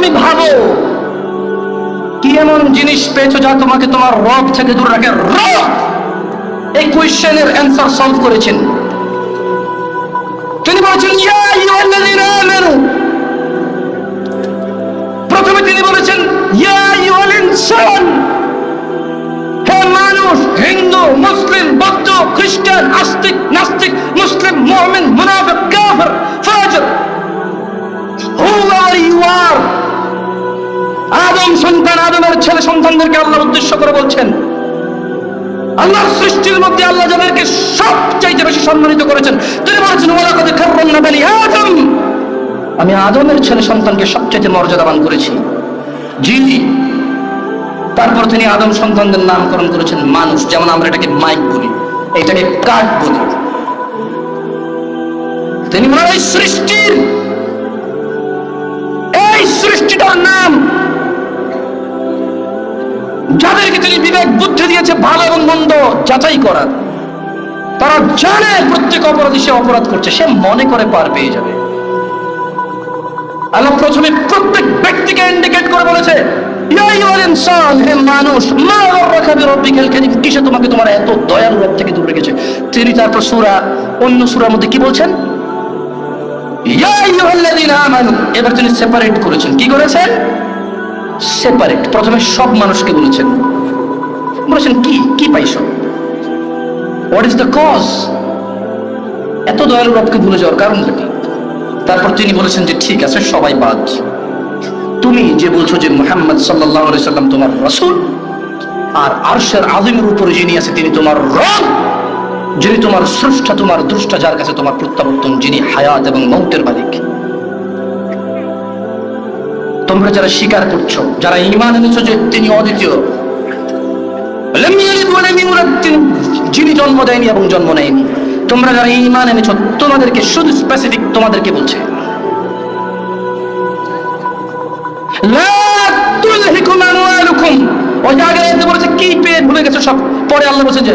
তুমি ভাবো, কি এমন জিনিস পেয়েছ যা তোমাকে তোমার রব থেকে দূর রাখে রব এই কোয়েশ্চেনের অ্যান্সার সলভ করেছেন? তিনি বলেছেন প্রথমে তিনি বলেছেন হে মানুষ, হিন্দু, মুসলিম, বৌদ্ধ, খ্রিস্টান, আস্তিক, নাস্তিক আদম সন্তান আদমের ছেলে সন্তানদেরকে আল্লাহর উদ্দেশ্য করে বলছেন, আল্লাহর সৃষ্টির মধ্যে আল্লাহ যাদেরকে সবচাইতে বেশি সম্মানিত করেছেন, তিনি বলেছেন ওরা কত খাররামনা বানি আদম। আমি আদমের ছেলে সন্তানকে সবচাইতে মর্যাদাবান করেছি। জি। তারপর তিনি আদম সন্তানদের নামকরণ করেছেন মানুষ, যেমন আমরা এটাকে মাইক বলি, এটাকে কাঠ বলি। তিনি বলেন, এই সৃষ্টির, এই সৃষ্টিটার নাম যাদেরকে তিনি বিবেক, বুদ্ধি দিয়েছে, ভালো এবং মন্দ যাচাই করার, তারা জানে প্রত্যেক অপরাধী সে অপরাধ করছে, সে মনে করে পার পেয়ে যাবে। আল্লাহ প্রথমে প্রত্যেক ব্যক্তিকে ইন্ডিকেট করে বলেছে এবার তিনি সেপারেট করেছেন। কি করেছেন? সেপারেট প্রথমে সব মানুষকে বলেছেন। বলেছেন, কি কি পাইছো? হোয়াট ইজ দ্য কজ এত দয়ালু রবকে ভুলে যাওয়ার কারণটা কি? তারপর তিনি বলেছেন যে, ঠিক আছে, সবাই বাদ। তুমি যে বলছো যে মুহাম্মদ আলাইহি সাল্লাম তোমার রসুল, আর আরশের আযিমের উপরে যিনি আছে, তিনি তোমার রব। যিনি তোমার স্রষ্টা, তোমার দ্রষ্টা, যার কাছে তোমার প্রত্যাবর্তন, যিনি হায়াত এবং মৌতের মালিক। তোমরা যারা স্বীকার করছ, যারা ঈমান এনেছো যে তিনি অদ্বিতীয় যিনি জন্ম দেয়নি এবং জন্ম নেয়নি, তোমরা যারা ঈমান এনেছো, তোমাদেরকে শুধু স্পেসিফিক তোমাদেরকে বলছে। বলেছে, কি পেয়ে ভুলে গেছো সব? পরে আল্লাহ বলছেন যে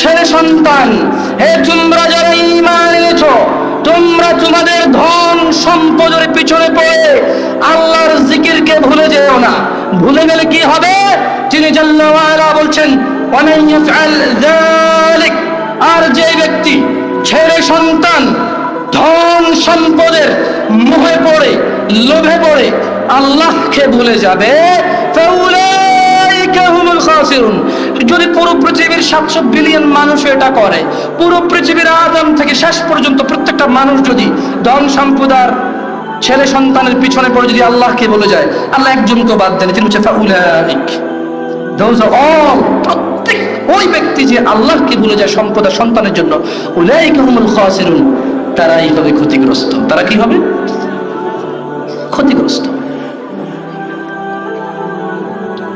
ছেলে সন্তান। হে, তোমরা যারা ঈমান এনেছো, তোমরা তোমাদের ধন সম্পদের পিছনে পড়ে আল্লাহর জিকিরকে ভুলে যেও না। ভুলে গেলে কি হবে? তিনি জাল্লা ওয়ালা বলছেন আর যে ব্যক্তি ছেলে সন্তান ধন সম্পদের মোহে পড়ে, লোভে পড়ে, আল্লাহকে ভুলে যাবে খাসিরুন। যদি পুরো পৃথিবীর সাতশো বিলিয়ন মানুষ এটা করে, পুরো পৃথিবীর আদম থেকে শেষ পর্যন্ত প্রত্যেকটা মানুষ যদি ধন ছেলে সন্তানের পিছনে পড়ে যদি আল্লাহকে বলে যায়, আল্লাহ একজনকে বাদ দেন, তিনি হচ্ছে ফাউলাইক। Are all প্রত্যেক ওই ব্যক্তি যে আল্লাহকে ভুলে যায় সম্পদ আর সন্তানের জন্য, উলাইকা খাসিরুন। তারাই হবে ক্ষতিগ্রস্ত। তারা কি হবে? ক্ষতিগ্রস্ত।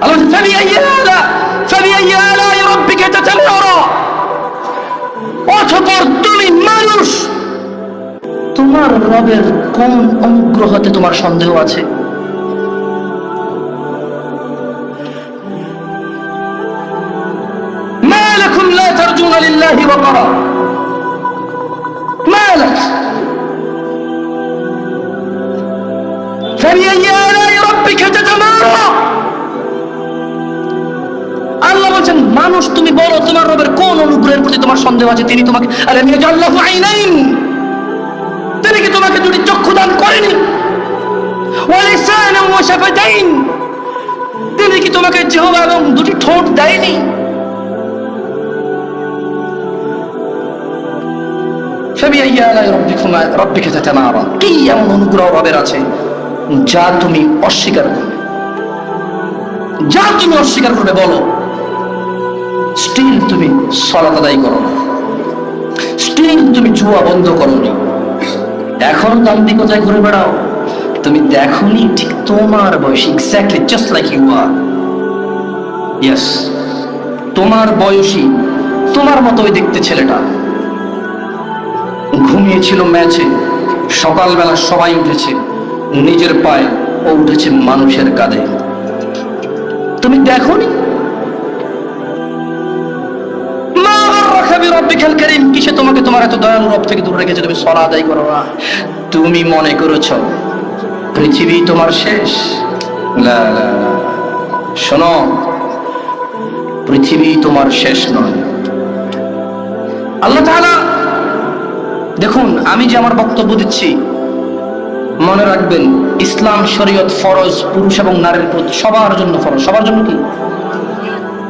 আল্লাহ বলছেন, فبأي آلاء فبأي آلاء ربك تتمارى অতঃপর তুমি মানুষ তোমার রবের কোন অনুগ্রহতে তোমার সন্দেহ আছে তোমার সন্দেহ আছে, তিনি তোমাকে আরে তিনি কি তোমাকে দুটি চক্ষু দান করেনি? তিনি কি তোমাকে জেহবা এবং দুটি ঠোঁট দেয়নি? কি এমন অনুগ্রহ রবের আছে যা তুমি অস্বীকার করবে? যা তুমি অস্বীকার করবে, বলো। স্টিল তুমি সলাত আদায় করো না। স্টিল তুমি জুয়া বন্ধ করো করোনি এখনও দাম্ভিকতায় ঘুরে বেড়াও? তুমি দেখোনি ঠিক তোমার বয়স exactly just like you are yes তোমার বয়সী, তোমার মতোই দেখতে ছেলেটা। ঘুমিয়েছিল ম্যাচে, সকালবেলা সবাই উঠেছে, নিজের পায়ে ও উঠেছে মানুষের কাঁধে। তুমি দেখোনি মা কারীম, কিসে তোমাকে তোমার এত দয়ালু রব থেকে রেখেছে? তুমি সলা আদায় করো না। তুমি মনে করেছ, পৃথিবী তোমার শেষ? লা। শোনো, পৃথিবী তোমার শেষ নয়। আল্লাহ দেখুন, আমি যে আমার বক্তব্য দিচ্ছি, মনে রাখবেন, ইসলাম শরীয়ত ফরজ, পুরুষ এবং নারীর প্রতি সবার জন্য ফরজ। সবার জন্য কি?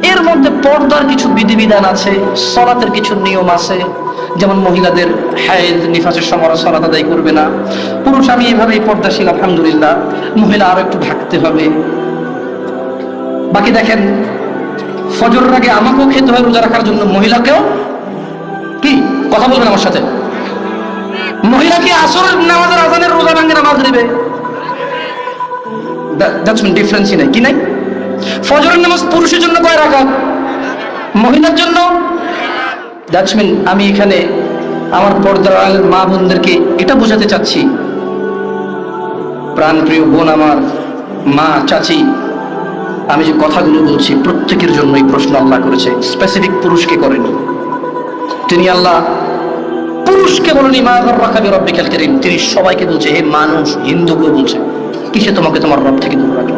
এর মধ্যে পর্দার কিছু বিধিবিধান আছে, সলাতের কিছু নিয়ম আছে। যেমন মহিলাদের হায়েদ, নিফাসের সময় সলাত আদায় করবে না। পুরুষ, আমি এইভাবেই পর্দাশীল, আলহামদুলিল্লাহ। মহিলা আরও একটু ঢাকতে হবে। বাকি দেখেন, ফজরের আগে আমাকেও খেতে হয় রোজা রাখার জন্য। মহিলাকেও? কি? কথা বলবেন আমার সাথে? মহিলা কি আসর নামাজের আজানের রোজা ভাঙে নামাজ নেবে? দ্যাটস ডিফারেন্সই নাই। কি নাই? ফজরের নামাজ পুরুষের জন্য কয় রাখাত মহিলার জন্য? দ্যাটস আমি এখানে আমার পর্দার মা বোনদেরকে এটা বোঝাতে চাচ্ছি। প্রাণপ্রিয় বোন আমার, মা, চাচি, আমি যে কথাগুলো বলছি প্রত্যেকের জন্য এই প্রশ্ন আল্লাহ করেছে। স্পেসিফিক পুরুষকে করেনি। তিনি আল্লাহ পুরুষকে বলেনি, মা রাখাবি রব্বিকাল কারীম। তিনি সবাইকে বলছে, হে মানুষ হিন্দুকে বলছে, কিসে তোমাকে তোমার রব থেকে দূর রাখল?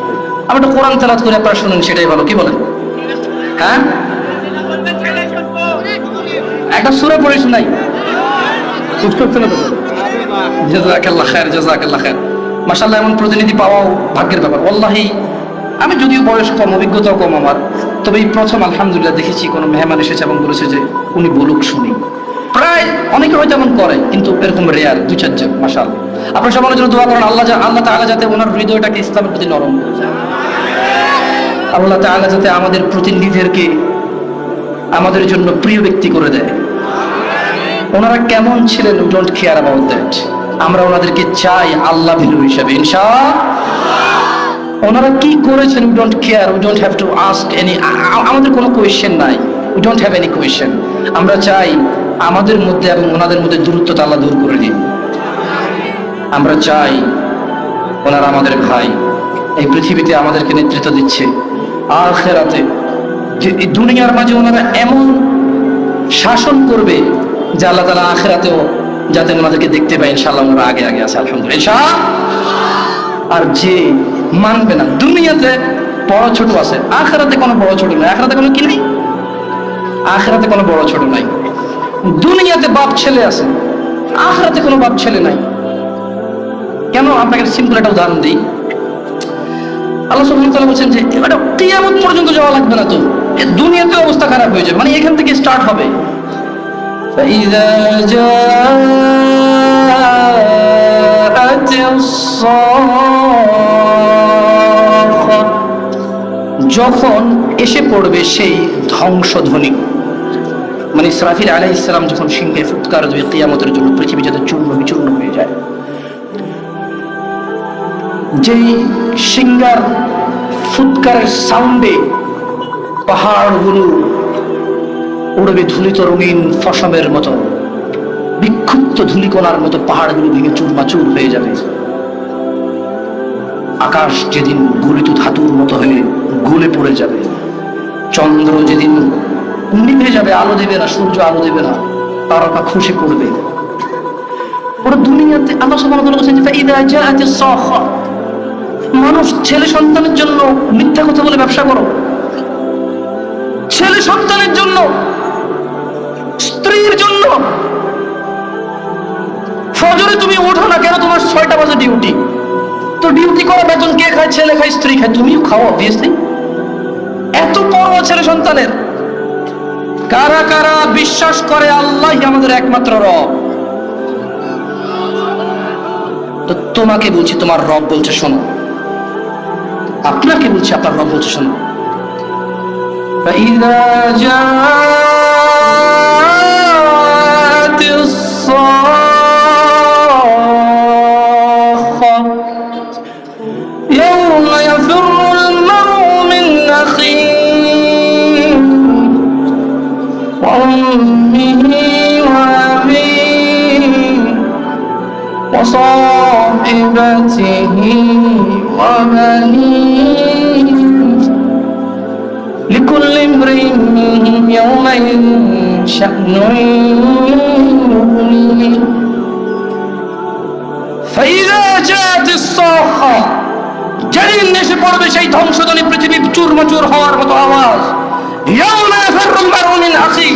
আমি একটা কোরআন তেলাত করে আপনারা শুনুন, সেটাই ভালো। কি বলেন? হ্যাঁ? একটা সুরে পড়ে শোনাই এমন প্রতিনিধি পাওয়াও ভাগ্যের ব্যাপার। আমি যদিও বয়স কম অভিজ্ঞতাও কম আমার, তবে এই প্রথম আলহামদুলিল্লাহ দেখেছি, কোনো মেহমান এসেছে এবং বলেছে যে, উনি বলুক শুনি। প্রায় অনেকে হয়তো এমন করে, কিন্তু এরকম রেয়ার দু চারজন মাসাল আপনার সবার জন্য দোয়া করেন, আল্লাহ আল্লাহ তাআলা যাতে ওনার হৃদয়টাকে ইসলামের প্রতি নরম আল্লাহ তাআলা যাতে আমাদের প্রতিনিধিদেরকে আমাদের জন্য প্রিয় ব্যক্তি করে দেয়। ওনারা কেমন ছিলেন ডোন্ট কেয়ার অ্যাবাউট দ্যাট আমরা ওনাদেরকে চাই আল্লাহ ভিলু হিসাবে ইনশা ওনারা কি করেছেন we don't care we don't have to ask any আমাদের কোনো কোয়েশ্চেন নাই। We don't have any question আমরা চাই আমাদের মধ্যে এবং ওনাদের মধ্যে দূরত্বতা আল্লাহ দূর করে দিন। আমরা চাই ওনারা আমাদের ভাই। এই পৃথিবীতে আমাদেরকে নেতৃত্ব দিচ্ছে। আখেরাতে যে দুনিয়ার মাঝে ওনারা এমন শাসন করবে যে আল্লাহ তালা আখেরাতেও যাতে ওনাদেরকে দেখতে পাই ইনশাল্লাহ ওনারা আগে আগে আছে, আলহামদুলিল্লাহ। আর যে মানবে না, দুনিয়াতে বড় ছোট আছে, আখেরাতে কোনো বড় ছোট নাই। আখেরাতে কোনো কি নেই? আখেরাতে কোনো বড় ছোট নাই। দুনিয়াতে বাপ ছেলে আছে আখেরাতে কোনো বাপ ছেলে নাই কেন আপনাকে সিম্পল একটা উদাহরণ দিই আল্লাহ সুবহানাহু ওয়া তাআলা বলছেন যে এটা কিয়ামত পর্যন্ত যাওয়া লাগবে না তো এ দুনিয়াতে অবস্থা খারাপ হয়ে যাবে মানে এখান থেকে স্টার্ট হবে فإذا جاءت الصاخة যখন এসে পড়বে সেই ধ্বংসধ্বনি মানে ইসরাফিল আলাই ইসলাম যখন সিংহে ফুৎকার দেবে কিয়ামতের জন্য পৃথিবী যাতে চূর্ণ বিচূর্ণ হয়ে যায়, যেই সিঙ্গার ফুৎকারের সাউন্ডে পাহাড়গুলো উড়বে ধুলিত রঙিন ফসমের মতো, বিক্ষুব্ধ ধুলিকণার মতো পাহাড়গুলো ভেঙে চুরমাচুর হয়ে যাবে। আকাশ যেদিন গলিত ধাতুর মতো হয়ে গলে পড়ে যাবে, চন্দ্র যেদিন নিভে যাবে, আলো দেবে না, সূর্য আলো দেবে না, তারকা খসে পড়বে পুরো দুনিয়াতে আল্লাহ সুবহানাহু ওয়া তাআলা বলেছেন মানুষ ছেলে সন্তানের জন্য মিথ্যা কথা বলে ব্যবসা করো। ছেলে সন্তানের জন্য, স্ত্রীর জন্য। ফজরে তুমি ওঠো না কেন? তোমার ছয়টা বাজে ডিউটি। তো ডিউটি করা বেতন কে খায়? ছেলে খায়, স্ত্রী খায়। তুমিও খাও অবভিয়াসলি এত বড় ছেলে সন্তানের। কারা কারা বিশ্বাস করে আল্লাহ আমাদের একমাত্র রব তো তোমাকে বলছি তোমার রব বলছে শোনো আপনাকে বলছি আপনার রব বলছে শোনো فإذا جاءت الصاخة يوم وصاحبته وبنيه لكل امرئ منهم يومئذ شأن يغنيه فإذا جاءت الصاخة যেদিন এসে পড়বে সেই ধ্বংসজনী পৃথিবী চুরমাচুর হওয়ার মতো আওয়াজ ইয়াউমা ইয়াফিরুল মারউ মিন আখি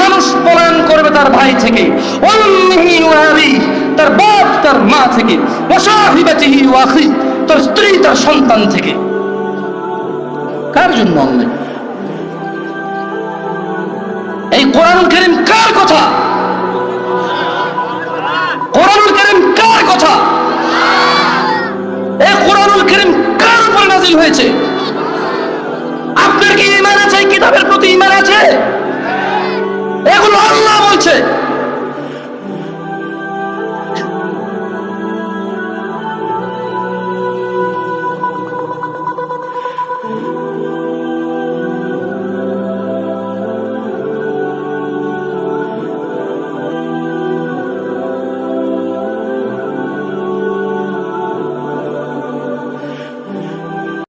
মানুষ পলায়ন করবে তার ভাই থেকে উম্মিহি ওয়া আবি তার বাপ, তার মা থেকে তার স্ত্রী, তার সন্তান থেকে। কার জন্য আল্লাহ এই কোরআন করিম কার কথা? কোরআনুল করিম কার কথা? এই কোরআনুল করিম কার উপরে নাজিল হয়েছে? আপনার কি ইমান আছে? কিতাবের প্রতি ইমান আছে? এগুলো আল্লাহ